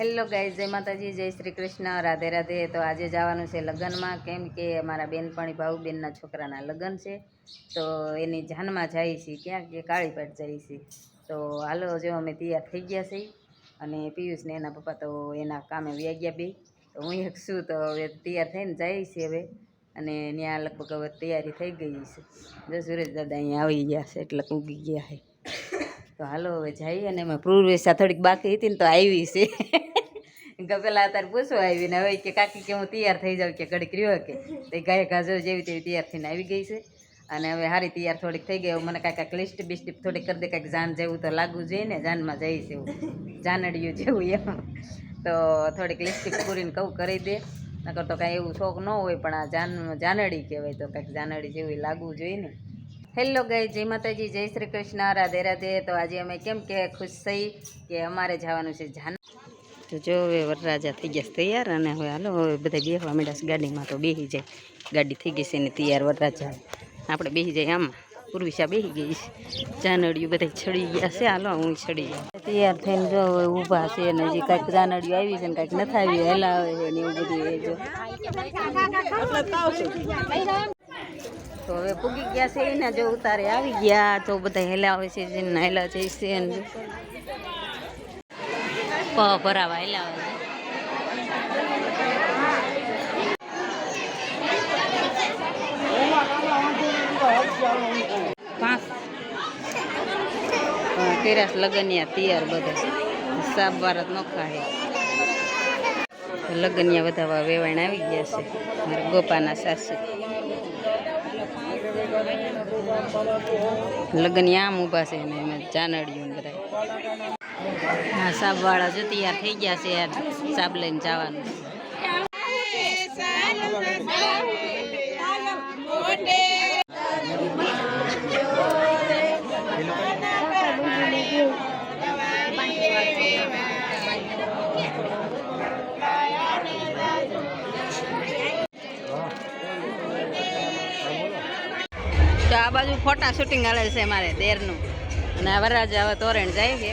Hello guys જય માતાજી, જય શ્રી કૃષ્ણ, રાધે રાધે. તો આજે જવાનું છે લગ્નમાં. કેમ કે મારા બેનપણી ભાઉબેનના છોકરાના લગ્ન છે. તો એની જાનમાં જાય છે ક્યાં કે કાળીપાટ જાય છે. તો હાલો, જો અમે તૈયાર થઈ ગયા છીએ. અને પિયુષને એના પપ્પા તો એના કામે વ્યા ગયા બે. તો હું એક છું, તો હવે તૈયાર થઈને જાય છે હવે. અને ત્યાં લગભગ હવે તૈયારી થઈ ગઈ છે. જો સુરેશ દાદા અહીંયા આવી ગયા છે, એટલે ઉગી ગયા છે. તો હાલો, હવે જઈએ. અને એમાં પૂર્વેશા થોડીક બાકી હતી ને તો આવી છે. કે પેલા પૂછવા આવીને હવે કે કાકી કે હું તૈયાર થઈ જાઉં કે ઘડીક રહ્યો કે. તે ગાય ગાજર જેવી તેવી તૈયાર થઈને આવી ગઈ છે. અને હવે હારી તૈયાર થોડીક થઈ ગઈ મને કાંઈક કાંઈક લિસ્ટ બિસ્ટ થોડીક કરી દે, કાંઈક જાન જેવું તો લાગવું જોઈએ ને, જાનમાં જઈશ એવું. જાનડિયું જેવું એમ. તો થોડીક લિસ્ટ પૂરીને કહું કરી દે. નકર તો કાંઈ એવું શોખ ન હોય, પણ આ જાન, જાનડી કહેવાય તો કાંઈક જાનડી જેવું લાગવું જોઈએ ને. હેલો ગાય જય માતાજી, જય શ્રી કૃષ્ણ, રાધે રાધે. તો આજે અમે કેમ કે ખુશ થઈ કે અમારે જવાનું છે જાન તો જો હવે વરરાજા થઈ ગયા તૈયાર અને હવે હાલો, હવે બધા બેહવા માંડ્યા ગાડીમાં તો બેસી જાય. ગાડી થઈ ગઈ છે ને તૈયાર વરરાજા. આપણે બેસી જાય આમાં. પૂર્વિશા બેસી ગઈ છે. જાનડિયું બધા છડી ગયા છે. હાલો, હું છડી ગયા. તૈયાર થઈને જો હવે ઊભા છે ને હજી કાંઈક જાનડિયું આવી છે ને કાંઈક નથી આવી હેલાવે છે ને એવું બધું એ જો. તો હવે પૂગી ગયા છે એના જો ઉતારે આવી ગયા, તો બધા હેલાવે છે જેને હેલા જઈશે ભરાવા હેલાવે પાંચ. તેરાસ લગનિયા તૈયાર બધા. સાબ ભારત નોખા હે લગનિયા બધા વેવાણ આવી ગયા છે. મારા ગોપાના સાસુ. લગનિયા આમ ઊભા છે ને એમાં ચાનડિયું ને બધા. હા, સાબવાળા જો તૈયાર થઈ ગયા છે સાબ લઈને જવાનું. તો આ બાજુ ફોટા શૂટિંગ હાલે છે મારે દેરનું અને વરરાજ હવે તોરણ જાય છે.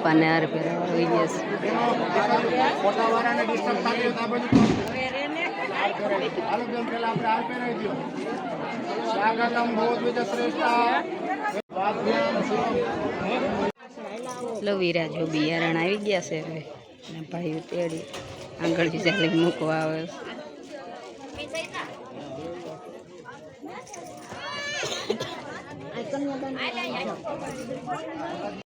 ગુપ્પાને હાર પહેરાવા આવી ગયા છે લવીરા જો બિયારણ આવી ગયા છે હવે ભાઈ તેડી આંગળી ચાલી મૂકવા આવે છે.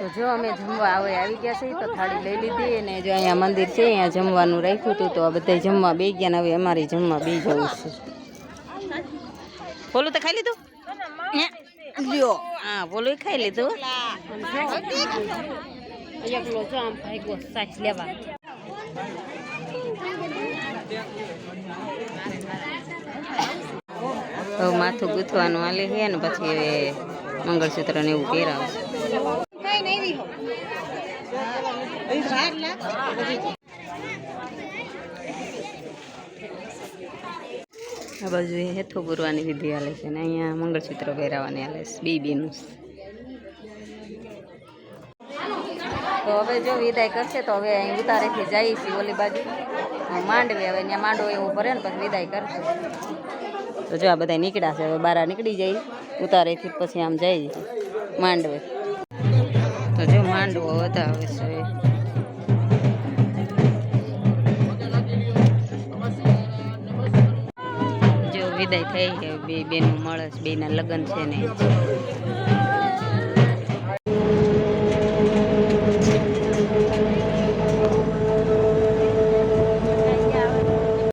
તો જો અમે જમવા આવે આવી ગયા છે તો થાળી લઈ લીધી અને જો અહીંયા મંદિર છે અહીંયા જમવાનું રાખ્યું હતું તો આ બધા જમવા બે ગયા ને હવે અમારે જમવા બે જવું છે. બોલું તો ખાઈ લીધું? લ્યો. હા બોલું ખાઈ લીધું એકલો જો આમ ભાગ્યો સાચ લેવા. હવે માથું ગૂંથવાનું હાલે છે ને પછી મંગળસૂત્ર ને એવું પહેરાવશે આ બાજુ એ હેથો પૂરવાની વિધિ હાલે છે ને અહીંયા મંગળસૂત્ર પહેરાવાની હાલે છે બીબીનું તો હવે જો વિદાય કરશે તો હવે અહીં ઉતારેથી જઈએ છીએ ઓલી બાજુ. માંડવે હવે ત્યાં માંડવો એવું ભરે ને પછી વિદાય કરશે. તો જો આ બધા નીકળ્યા છે, હવે બહાર નીકળી જાય, ઉતારેથી પછી આમ જઈએ માંડવે. તો જો માંડવો વધાવે છે. જો વિદાય થઈ બે બેનું મળે બેના લગ્ન છે ને.